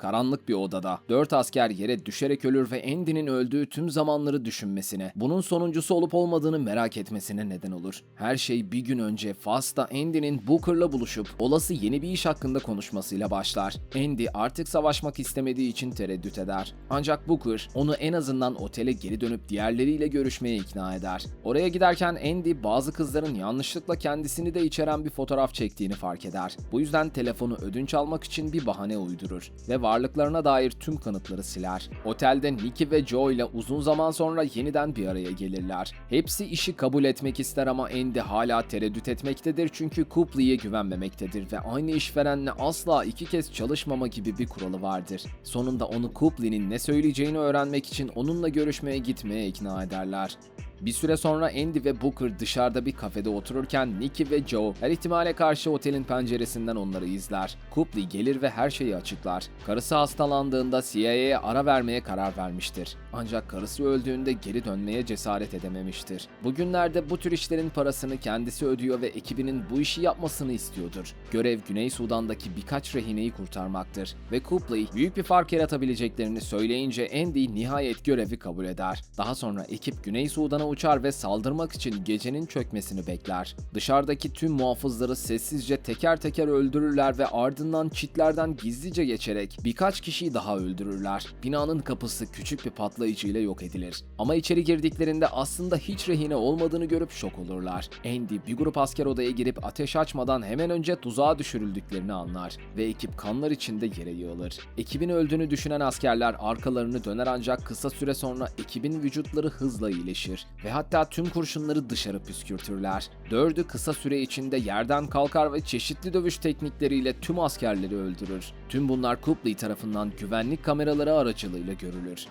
Karanlık bir odada. Dört asker yere düşerek ölür ve Andy'nin öldüğü tüm zamanları düşünmesine, bunun sonuncusu olup olmadığını merak etmesine neden olur. Her şey bir gün önce Fast'ta Andy'nin Booker'la buluşup olası yeni bir iş hakkında konuşmasıyla başlar. Andy artık savaşmak istemediği için tereddüt eder. Ancak Booker onu en azından otele geri dönüp diğerleriyle görüşmeye ikna eder. Oraya giderken Andy bazı kızların yanlışlıkla kendisini de içeren bir fotoğraf çektiğini fark eder. Bu yüzden telefonu ödünç almak için bir bahane uydurur ve varlıklarına dair tüm kanıtları siler. Otelde Nicky ve Joe ile uzun zaman sonra yeniden bir araya gelirler. Hepsi işi kabul etmek ister ama Andy hala tereddüt etmektedir çünkü Copley'e güvenmemektedir ve aynı işverenle asla iki kez çalışmama gibi bir kuralı vardır. Sonunda onu Copley'nin ne söyleyeceğini öğrenmek için onunla görüşmeye gitmeye ikna ederler. Bir süre sonra Andy ve Booker dışarıda bir kafede otururken Nicky ve Joe her ihtimale karşı otelin penceresinden onları izler. Copley gelir ve her şeyi açıklar. Karısı hastalandığında CIA'ye ara vermeye karar vermiştir. Ancak karısı öldüğünde geri dönmeye cesaret edememiştir. Bugünlerde bu tür işlerin parasını kendisi ödüyor ve ekibinin bu işi yapmasını istiyordur. Görev Güney Sudan'daki birkaç rehineyi kurtarmaktır ve Copley büyük bir fark yaratabileceklerini söyleyince Andy nihayet görevi kabul eder. Daha sonra ekip Güney Sudan'a uçar ve saldırmak için gecenin çökmesini bekler. Dışarıdaki tüm muhafızları sessizce teker teker öldürürler ve ardından çitlerden gizlice geçerek birkaç kişiyi daha öldürürler. Binanın kapısı küçük bir patlayıcıyla yok edilir. Ama içeri girdiklerinde aslında hiç rehine olmadığını görüp şok olurlar. Andy bir grup asker odaya girip ateş açmadan hemen önce tuzağa düşürüldüklerini anlar ve ekip kanlar içinde yere yığılır. Ekibin öldüğünü düşünen askerler arkalarını döner ancak kısa süre sonra ekibin vücutları hızla iyileşir ve hatta tüm kurşunları dışarı püskürtürler. Dördü kısa süre içinde yerden kalkar ve çeşitli dövüş teknikleriyle tüm askerleri öldürür. Tüm bunlar Copley tarafından güvenlik kameraları aracılığıyla görülür.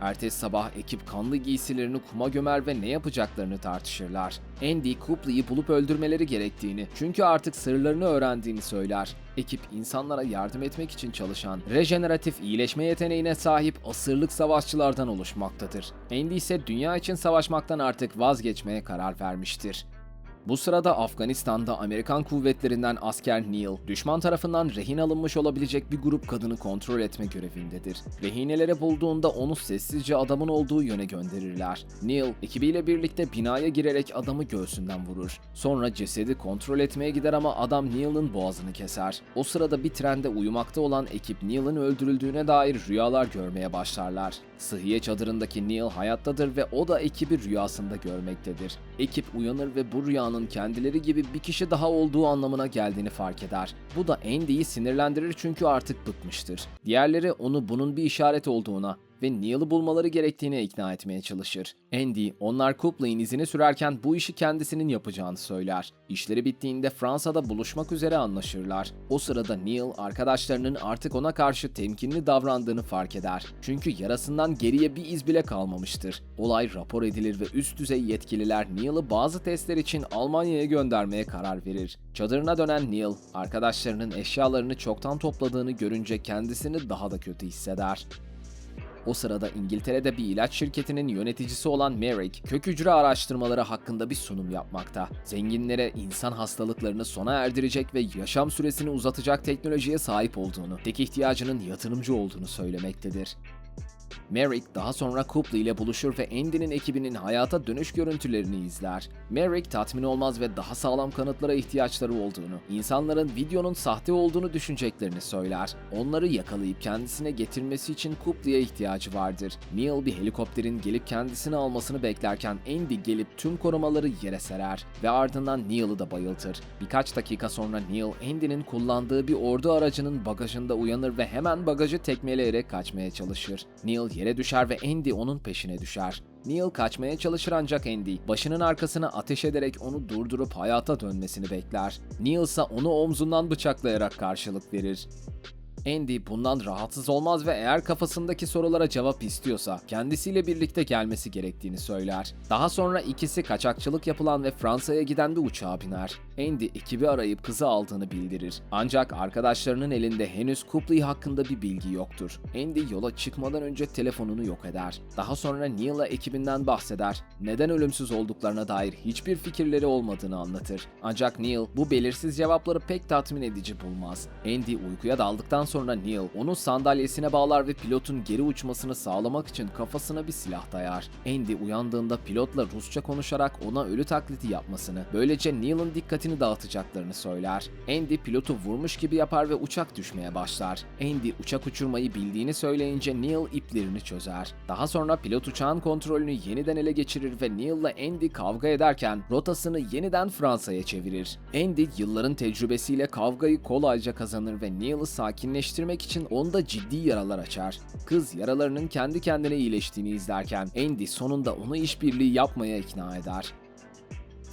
Ertesi sabah ekip kanlı giysilerini kuma gömer ve ne yapacaklarını tartışırlar. Andy, Copley'i bulup öldürmeleri gerektiğini, çünkü artık sırlarını öğrendiğini söyler. Ekip insanlara yardım etmek için çalışan, rejeneratif iyileşme yeteneğine sahip asırlık savaşçılardan oluşmaktadır. Andy ise dünya için savaşmaktan artık vazgeçmeye karar vermiştir. Bu sırada Afganistan'da Amerikan kuvvetlerinden asker Neil, düşman tarafından rehin alınmış olabilecek bir grup kadını kontrol etme görevindedir. Rehineleri bulduğunda onu sessizce adamın olduğu yöne gönderirler. Neil, ekibiyle birlikte binaya girerek adamı göğsünden vurur. Sonra cesedi kontrol etmeye gider ama adam Neil'in boğazını keser. O sırada bir trende uyumakta olan ekip Neil'in öldürüldüğüne dair rüyalar görmeye başlarlar. Sıhhiye çadırındaki Neil hayattadır ve o da ekibi rüyasında görmektedir. Ekip uyanır ve bu rüyanın kendileri gibi bir kişi daha olduğu anlamına geldiğini fark eder. Bu da Andy'yi sinirlendirir çünkü artık bıkmıştır. Diğerleri onu bunun bir işaret olduğuna ve Neil'ı bulmaları gerektiğine ikna etmeye çalışır. Andy, onlar Copley'in izini sürerken bu işi kendisinin yapacağını söyler. İşleri bittiğinde Fransa'da buluşmak üzere anlaşırlar. O sırada Neil, arkadaşlarının artık ona karşı temkinli davrandığını fark eder. Çünkü yarasından geriye bir iz bile kalmamıştır. Olay rapor edilir ve üst düzey yetkililer Neil'ı bazı testler için Almanya'ya göndermeye karar verir. Çadırına dönen Neil, arkadaşlarının eşyalarını çoktan topladığını görünce kendisini daha da kötü hisseder. O sırada İngiltere'de bir ilaç şirketinin yöneticisi olan Merrick, kök hücre araştırmaları hakkında bir sunum yapmakta. Zenginlere insan hastalıklarını sona erdirecek ve yaşam süresini uzatacak teknolojiye sahip olduğunu, tek ihtiyacının yatırımcı olduğunu söylemektedir. Merrick daha sonra Copley ile buluşur ve Andy'nin ekibinin hayata dönüş görüntülerini izler. Merrick tatmin olmaz ve daha sağlam kanıtlara ihtiyaçları olduğunu, insanların videonun sahte olduğunu düşüneceklerini söyler. Onları yakalayıp kendisine getirmesi için Copley'e ihtiyacı vardır. Neil bir helikopterin gelip kendisini almasını beklerken Andy gelip tüm korumaları yere serer ve ardından Neil'ı da bayıltır. Birkaç dakika sonra Neil, Andy'nin kullandığı bir ordu aracının bagajında uyanır ve hemen bagajı tekmeleyerek kaçmaya çalışır. Neil yere düşer ve Andy onun peşine düşer. Neil kaçmaya çalışır ancak Andy başının arkasına ateş ederek onu durdurup hayata dönmesini bekler. Neil ise onu omzundan bıçaklayarak karşılık verir. Andy bundan rahatsız olmaz ve eğer kafasındaki sorulara cevap istiyorsa kendisiyle birlikte gelmesi gerektiğini söyler. Daha sonra ikisi kaçakçılık yapılan ve Fransa'ya giden bir uçağa biner. Andy ekibi arayıp kızı aldığını bildirir. Ancak arkadaşlarının elinde henüz Copley hakkında bir bilgi yoktur. Andy yola çıkmadan önce telefonunu yok eder. Daha sonra Neil'a ekibinden bahseder. Neden ölümsüz olduklarına dair hiçbir fikirleri olmadığını anlatır. Ancak Neil bu belirsiz cevapları pek tatmin edici bulmaz. Andy uykuya daldıktan sonra sonra Neil onu sandalyesine bağlar ve pilotun geri uçmasını sağlamak için kafasına bir silah dayar. Andy uyandığında pilotla Rusça konuşarak ona ölü taklidi yapmasını, böylece Neil'in dikkatini dağıtacaklarını söyler. Andy pilotu vurmuş gibi yapar ve uçak düşmeye başlar. Andy uçak uçurmayı bildiğini söyleyince Neil iplerini çözer. Daha sonra pilot uçağın kontrolünü yeniden ele geçirir ve Neil'la Andy kavga ederken rotasını yeniden Fransa'ya çevirir. Andy yılların tecrübesiyle kavgayı kolayca kazanır ve Neil'ı sakinleştirmek için onda ciddi yaralar açar. Kız yaralarının kendi kendine iyileştiğini izlerken Andy sonunda onu işbirliği yapmaya ikna eder.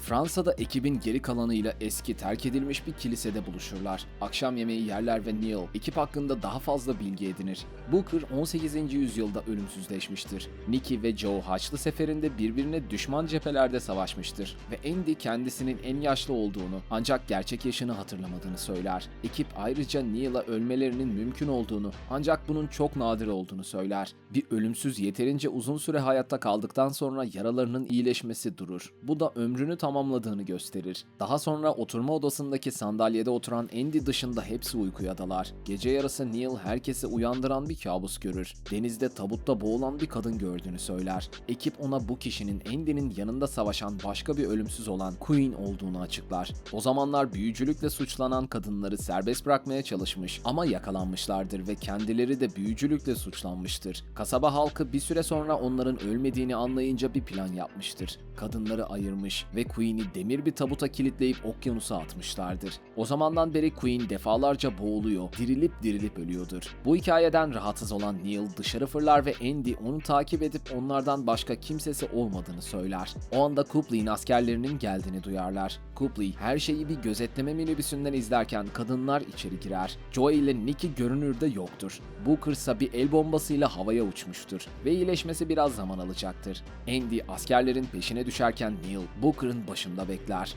Fransa'da ekibin geri kalanıyla eski terk edilmiş bir kilisede buluşurlar. Akşam yemeği yerler ve Neil ekip hakkında daha fazla bilgi edinir. Booker 18. yüzyılda ölümsüzleşmiştir. Nicky ve Joe Haçlı Seferi'nde birbirine düşman cephelerde savaşmıştır ve Andy kendisinin en yaşlı olduğunu ancak gerçek yaşını hatırlamadığını söyler. Ekip ayrıca Neil'a ölmelerinin mümkün olduğunu ancak bunun çok nadir olduğunu söyler. Bir ölümsüz yeterince uzun süre hayatta kaldıktan sonra yaralarının iyileşmesi durur. Bu da ömrünü tamamladığını gösterir. Daha sonra oturma odasındaki sandalyede oturan Andy dışında hepsi uykuya dalar. Gece yarısı Neil herkesi uyandıran bir kabus görür. Denizde tabutta boğulan bir kadın gördüğünü söyler. Ekip ona bu kişinin Andy'nin yanında savaşan başka bir ölümsüz olan Queen olduğunu açıklar. O zamanlar büyücülükle suçlanan kadınları serbest bırakmaya çalışmış ama yakalanmışlardır ve kendileri de büyücülükle suçlanmıştır. Kasaba halkı bir süre sonra onların ölmediğini anlayınca bir plan yapmıştır. Kadınları ayırmış ve Queen'i demir bir tabuta kilitleyip okyanusa atmışlardır. O zamandan beri Queen defalarca boğuluyor, dirilip dirilip ölüyordur. Bu hikayeden rahatsız olan Neil dışarı fırlar ve Andy onu takip edip onlardan başka kimsesi olmadığını söyler. O anda Copley'in askerlerinin geldiğini duyarlar. Copley her şeyi bir gözetleme minibüsünden izlerken kadınlar içeri girer. Joey ile Nicky görünürde yoktur. Booker ise bir el bombasıyla havaya uçmuştur ve iyileşmesi biraz zaman alacaktır. Andy askerlerin peşine düşerken Neil Booker'ın başında bekler.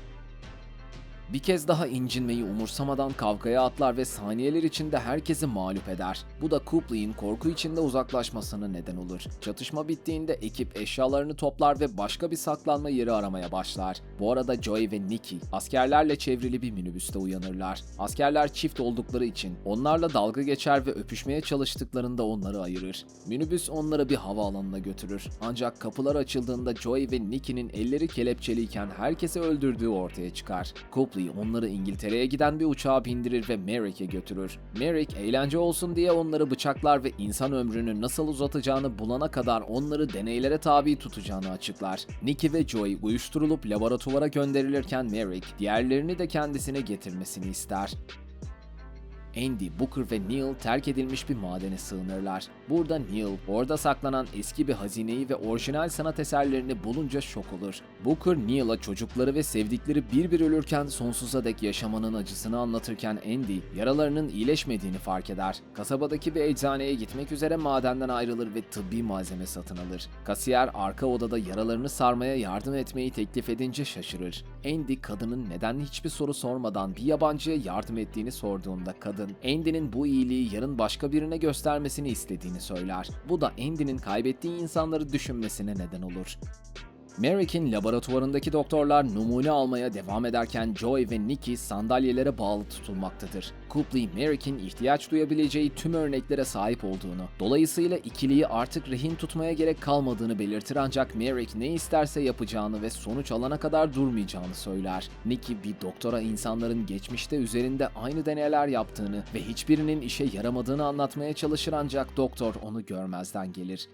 Bir kez daha incinmeyi umursamadan kavgaya atlar ve saniyeler içinde herkesi mağlup eder. Bu da Copley'in korku içinde uzaklaşmasına neden olur. Çatışma bittiğinde ekip eşyalarını toplar ve başka bir saklanma yeri aramaya başlar. Bu arada Joey ve Nicky askerlerle çevrili bir minibüste uyanırlar. Askerler çift oldukları için onlarla dalga geçer ve öpüşmeye çalıştıklarında onları ayırır. Minibüs onları bir havaalanına götürür. Ancak kapılar açıldığında Joey ve Nicky'nin elleri kelepçeliyken herkesi öldürdüğü ortaya çıkar. Copley onları İngiltere'ye giden bir uçağa bindirir ve Merrick'e götürür. Merrick eğlence olsun diye onları bıçaklar ve insan ömrünü nasıl uzatacağını bulana kadar onları deneylere tabi tutacağını açıklar. Nicky ve Joey uyuşturulup laboratuvara gönderilirken Merrick diğerlerini de kendisine getirmesini ister. Andy, Booker ve Neil terk edilmiş bir madene sığınırlar. Burada Neil, orada saklanan eski bir hazineyi ve orijinal sanat eserlerini bulunca şok olur. Booker, Neil'a çocukları ve sevdikleri bir bir ölürken sonsuza dek yaşamanın acısını anlatırken Andy, yaralarının iyileşmediğini fark eder. Kasabadaki bir eczaneye gitmek üzere madenden ayrılır ve tıbbi malzeme satın alır. Kasiyer arka odada yaralarını sarmaya yardım etmeyi teklif edince şaşırır. Andy kadının neden hiçbir soru sormadan bir yabancıya yardım ettiğini sorduğunda kadın Andy'nin bu iyiliği yarın başka birine göstermesini istediğini söyler. Bu da Andy'nin kaybettiği insanları düşünmesine neden olur. Merrick'in laboratuvarındaki doktorlar numune almaya devam ederken Joy ve Nicky sandalyelere bağlı tutulmaktadır. Copley, Merrick'in ihtiyaç duyabileceği tüm örneklere sahip olduğunu, dolayısıyla ikiliyi artık rehin tutmaya gerek kalmadığını belirtir ancak Merrick ne isterse yapacağını ve sonuç alana kadar durmayacağını söyler. Nicky bir doktora insanların geçmişte üzerinde aynı deneyler yaptığını ve hiçbirinin işe yaramadığını anlatmaya çalışır ancak doktor onu görmezden gelir.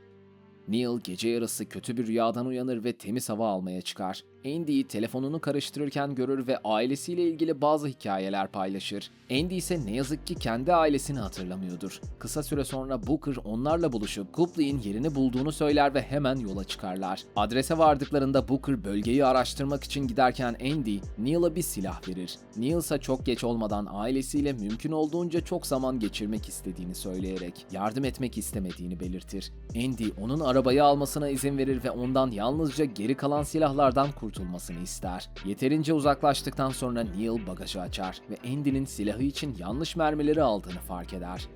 Neil gece yarısı kötü bir rüyadan uyanır ve temiz hava almaya çıkar. Andy'yi telefonunu karıştırırken görür ve ailesiyle ilgili bazı hikayeler paylaşır. Andy ise ne yazık ki kendi ailesini hatırlamıyordur. Kısa süre sonra Booker onlarla buluşup Copley'in yerini bulduğunu söyler ve hemen yola çıkarlar. Adrese vardıklarında Booker bölgeyi araştırmak için giderken Andy, Neil'a bir silah verir. Neil ise çok geç olmadan ailesiyle mümkün olduğunca çok zaman geçirmek istediğini söyleyerek yardım etmek istemediğini belirtir. Andy onun arabayı almasına izin verir ve ondan yalnızca geri kalan silahlardan kurtulmasını ister. Yeterince uzaklaştıktan sonra Neil bagajı açar ve Andy'nin silahı için yanlış mermileri aldığını fark eder.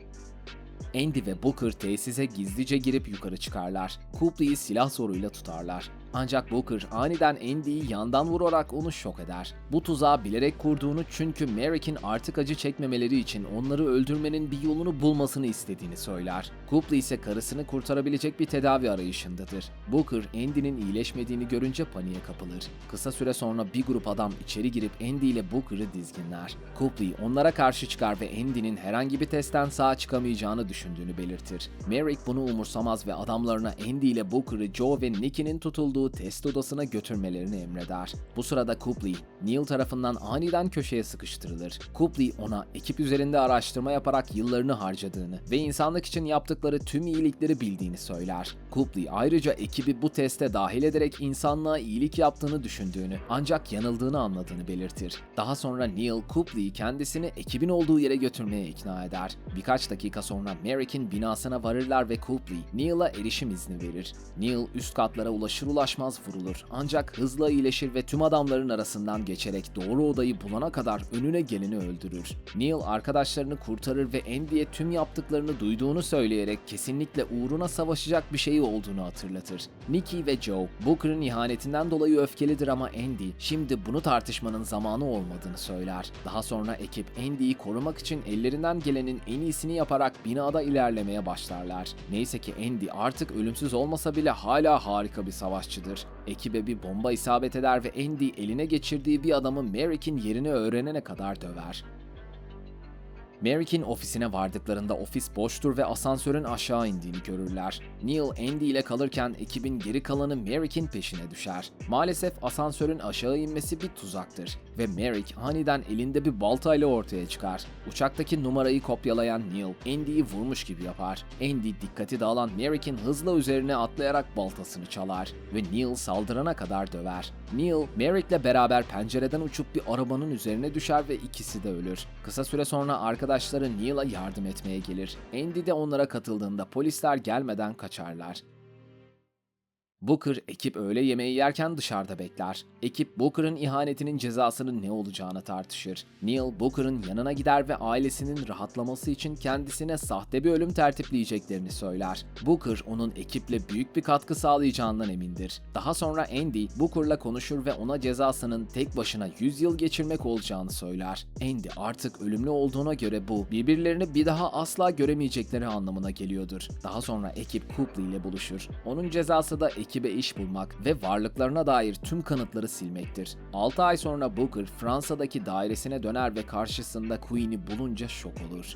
Andy ve Booker tesise gizlice girip yukarı çıkarlar. Copley'i silah zoruyla tutarlar. Ancak Booker aniden Andy'yi yandan vurarak onu şok eder. Bu tuzağı bilerek kurduğunu çünkü Merrick'in artık acı çekmemeleri için onları öldürmenin bir yolunu bulmasını istediğini söyler. Copley ise karısını kurtarabilecek bir tedavi arayışındadır. Booker, Andy'nin iyileşmediğini görünce paniğe kapılır. Kısa süre sonra bir grup adam içeri girip Andy ile Booker'ı dizginler. Copley onlara karşı çıkar ve Andy'nin herhangi bir testten sağ çıkamayacağını düşündüğünü belirtir. Merrick bunu umursamaz ve adamlarına Andy ile Booker'ı Joe ve Nicky'nin tutulduğu test odasına götürmelerini emreder. Bu sırada Copley, Neil tarafından aniden köşeye sıkıştırılır. Copley ona ekip üzerinde araştırma yaparak yıllarını harcadığını ve insanlık için yaptıkları tüm iyilikleri bildiğini söyler. Copley ayrıca ekibi bu teste dahil ederek insanlığa iyilik yaptığını düşündüğünü ancak yanıldığını anladığını belirtir. Daha sonra Neil Copley'i kendisini ekibin olduğu yere götürmeye ikna eder. Birkaç dakika sonra Merrick'in binasına varırlar ve Copley Neil'a erişim izni verir. Neil üst katlara ulaşır ulaşmaz vurulur ancak hızla iyileşir ve tüm adamların arasından geçerek doğru odayı bulana kadar önüne geleni öldürür. Neil arkadaşlarını kurtarır ve Andy'ye tüm yaptıklarını duyduğunu söyleyerek kesinlikle uğruna savaşacak bir şey olduğunu hatırlatır. Nicky ve Joe, Booker'ın ihanetinden dolayı öfkelidir ama Andy şimdi bunu tartışmanın zamanı olmadığını söyler. Daha sonra ekip Andy'yi korumak için ellerinden gelenin en iyisini yaparak binada ilerlemeye başlarlar. Neyse ki Andy artık ölümsüz olmasa bile hala harika bir savaşçıdır. Ekibe bir bomba isabet eder ve Andy eline geçirdiği bir adamı Merrick'in yerini öğrenene kadar döver. Merrick'in ofisine vardıklarında ofis boştur ve asansörün aşağı indiğini görürler. Neil Andy ile kalırken ekibin geri kalanı Merrick'in peşine düşer. Maalesef asansörün aşağı inmesi bir tuzaktır ve Merrick aniden elinde bir baltayla ortaya çıkar. Uçaktaki numarayı kopyalayan Neil, Andy'yi vurmuş gibi yapar. Andy dikkati dağılan Merrick'in hızla üzerine atlayarak baltasını çalar ve Neil saldırana kadar döver. Neil, Merrick'le beraber pencereden uçup bir arabanın üzerine düşer ve ikisi de ölür. Kısa süre sonra arkadaşları Neil'a yardım etmeye gelir. Andy de onlara katıldığında polisler gelmeden kaçarlar. Booker ekip öğle yemeği yerken dışarıda bekler. Ekip Booker'ın ihanetinin cezasının ne olacağını tartışır. Neil Booker'ın yanına gider ve ailesinin rahatlaması için kendisine sahte bir ölüm tertipleyeceklerini söyler. Booker onun ekiple büyük bir katkı sağlayacağından emindir. Daha sonra Andy Booker'la konuşur ve ona cezasının tek başına 100 yıl geçirmek olacağını söyler. Andy artık ölümlü olduğuna göre bu birbirlerini bir daha asla göremeyecekleri anlamına geliyordur. Daha sonra ekip Copley ile buluşur. Onun cezası da ekibe iş bulmak ve varlıklarına dair tüm kanıtları silmektir. 6 ay sonra Booker Fransa'daki dairesine döner ve karşısında Queen'i bulunca şok olur.